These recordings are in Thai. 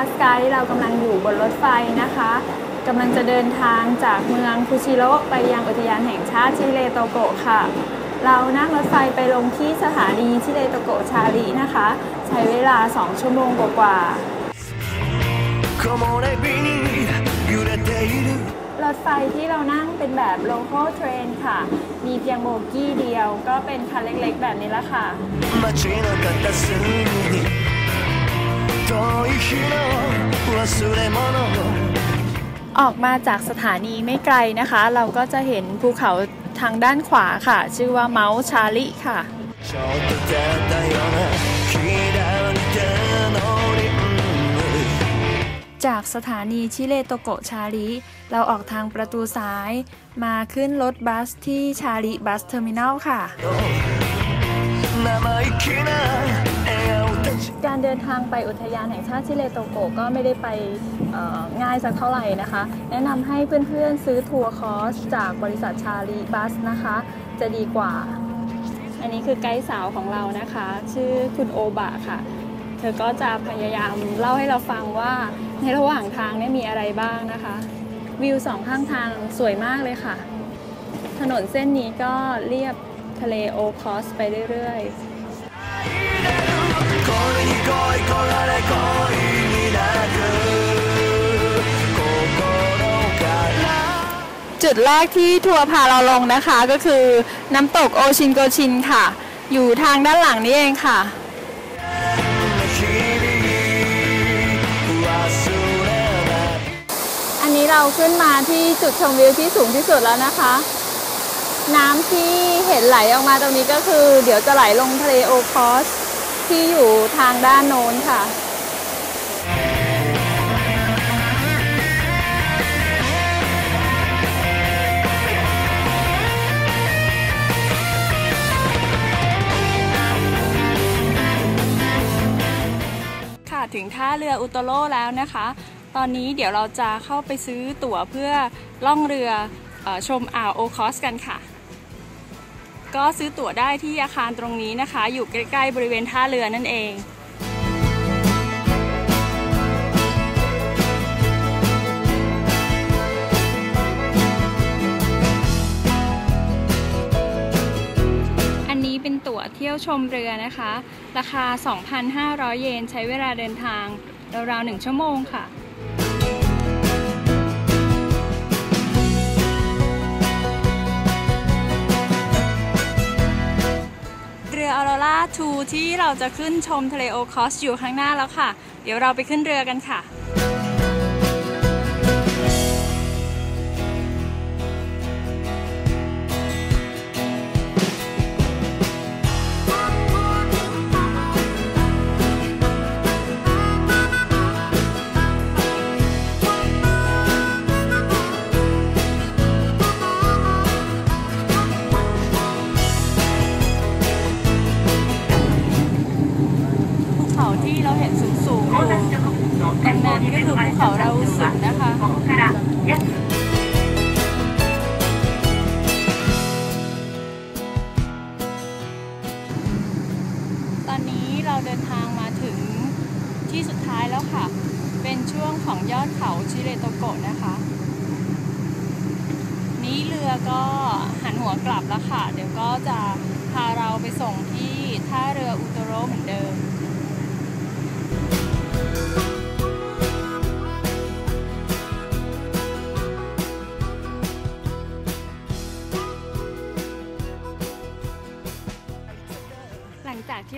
คะสกายเรากำลังอยู่บนรถไฟนะคะกำลังจะเดินทางจากเมืองคุชิโร่ไปยังอุทยานแห่งชาติชิเลโตโกะค่ะ เรานั่งรถไฟไปลงที่สถานีชิเลโตโกะชาลีนะคะ ใช้เวลา 2 ชั่วโมงกว่า รถไฟที่เรานั่งเป็นแบบ local train ค่ะ มีเพียงโบกี้เดียวก็เป็นคันเล็กๆแบบนี้ละค่ะ ออกมาจากสถานีไม่ไกลนะคะ เราก็จะเห็นภูเขาทางด้านขวาค่ะ ชื่อว่าเมาส์ชาลิค่ะ จากสถานีชิเลโตโกชาลิเราออกทางประตูซ้าย มาขึ้นรถบัสที่ชาลิบัสเทอร์มินัลค่ะ การเดินทางไปอุทยานแห่งชาติชิเลโตโกก็ไม่ได้ไปง่ายสักเท่าไหร่นะคะ แนะนำให้เพื่อนๆซื้อทัวร์คอร์สจากบริษัทชาลีบัสนะคะ จะดีกว่า อันนี้คือไกด์สาวของเรานะคะ ชื่อคุณโอบะค่ะ เธอก็จะพยายามเล่าให้เราฟังว่าในระหว่างทางเนี่ยมีอะไรบ้างนะคะ วิวสองข้างทางสวยมากเลยค่ะ ถนนเส้นนี้ก็เรียบทะเลโอคอสไปเรื่อยๆ จุดแรกที่ทัวร์พาเราลงนะคะก็คือน้ำตกโอชินโกชินค่ะ อยู่ทางด้านหลังนี้เองค่ะ อันนี้เราขึ้นมาที่จุดชมวิวที่สูงที่สุดแล้วนะคะ น้ำที่เห็นไหลออกมาตรงนี้ก็คือ เดี๋ยวจะไหลลงทะเลโอคอส ที่อยู่ทางด้านโน้นค่ะค่ะถึงท่าเรืออุตโรแล้วนะคะ ตอนนี้เดี๋ยวเราจะเข้าไปซื้อตั๋วเพื่อล่องเรืออชมอ่าวโอคอสกันค่ะ ก็ซื้อตั๋วได้ที่อาคารตรงนี้นะคะ อยู่ใกล้ๆบริเวณท่าเรือนั่นเองอันนี้เป็นตั๋วเที่ยวชมเรือนะคะ ราคา 2,500 เยน ใช้เวลาเดินทางราวๆ1ชั่วโมงค่ะ อออโรราทูที่เราจะขึ้นชมทะเลโอคอสอยู่ข้างหน้าแล้วค่ะ เดี๋ยวเราไปขึ้นเรือกันค่ะ เขาที่เราเห็นสูงๆอยู่ตรงนั้นก็คือภูเขาเราสุดนะคะตอนนี้เราเดินทางมาถึงที่สุดท้ายแล้วค่ะ เป็นช่วงของยอดเขาชิเรโตโกะนะคะ นี้เรือก็หันหัวกลับแล้วค่ะ เดี๋ยวก็จะพาเราไปส่งที่ท่าเรืออุตโรเหมือนเดิม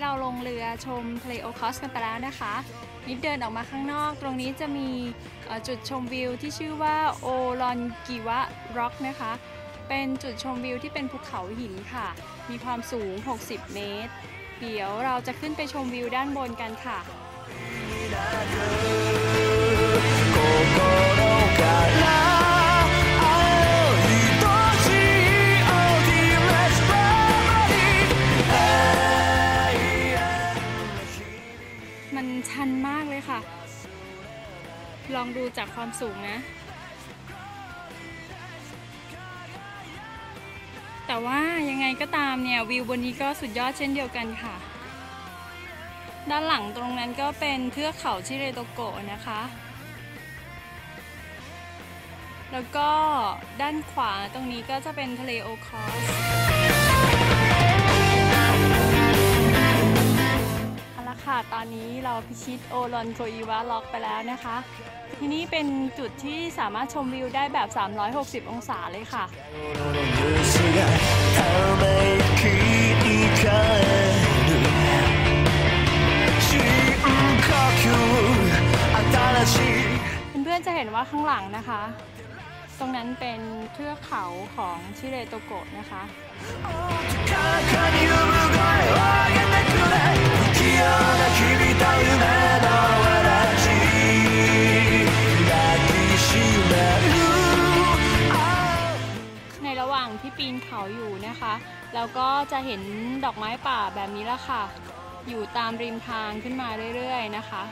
เราลงเรือชมทะเลโอคอสกันไปแล้วนะคะนิดเดินออกมาข้างนอก ตรงนี้จะมีจุดชมวิวที่ชื่อว่าโอลอนกิวะร็อกนะคะ เป็นจุดชมวิวที่เป็นภูเขาหินค่ะ มีความสูง 60 เมตร เดี๋ยวเราจะขึ้นไปชมวิวด้านบนกันค่ะ ชันมากเลยค่ะ ลองดูจากความสูงนะ แต่ว่ายังไงก็ตามเนี่ย วิวบนนี้ก็สุดยอดเช่นเดียวกันค่ะ ด้านหลังตรงนั้นก็เป็นเทือกเขาชิเรโตโกะนะคะ แล้วก็ด้านขวาตรงนี้ก็จะเป็นทะเลโอคอส ตอนนี้เราพิชิตโอรอนโคอีวาล็อกไปแล้วนะคะ ที่นี่เป็นจุดที่สามารถชมวิวได้แบบ 360 องศาเลยค่ะ เพื่อนๆจะเห็นว่าข้างหลังนะคะ ตรงนั้นเป็นเทือกเขาของชิเรโตโกะนะคะ แล้วก็จะเห็นดอกไม้ป่าแบบนี้ละค่ะ อยู่ตามริมทางขึ้นมาเรื่อยๆนะคะ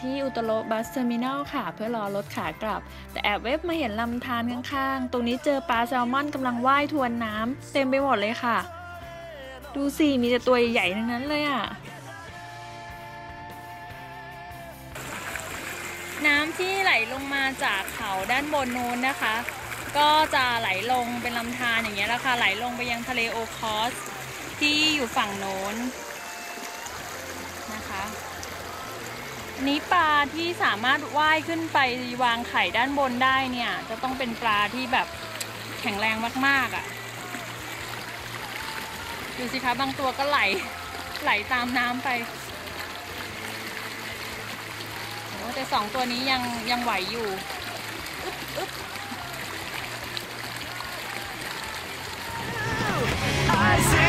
ที่อุตโรบัสเทอร์มินัลค่ะ เพื่อรอรถขากลับ แต่แอบเว็บมาเห็นลำธารข้างๆ ตรงนี้เจอปลาแซลมอนกำลังว่ายทวนน้ำเต็มไปหมดเลยค่ะ ดูสิ มีแต่ตัวใหญ่ๆทั้งนั้นเลยอะน้ำที่ไหลลงมาจากเขาด้านบนนู้นนะคะ ก็จะไหลลงเป็นลำธารอย่างเงี้ยแหละค่ะไหลลงไปยังทะเลโอคอสที่อยู่ฝั่งโน้นนะคะ นี้ปลาที่สามารถว่ายขึ้นไปวางไข่ด้านบนได้เนี่ย จะต้องเป็นปลาที่แบบแข็งแรงมาก ๆอะ่ะดูสิคะบางตัวก็ไหลไหลตามน้ำไปโอ้แต่สองตัวนี้ยังยังไหวอยู่อึ๊บอึ๊บ I sing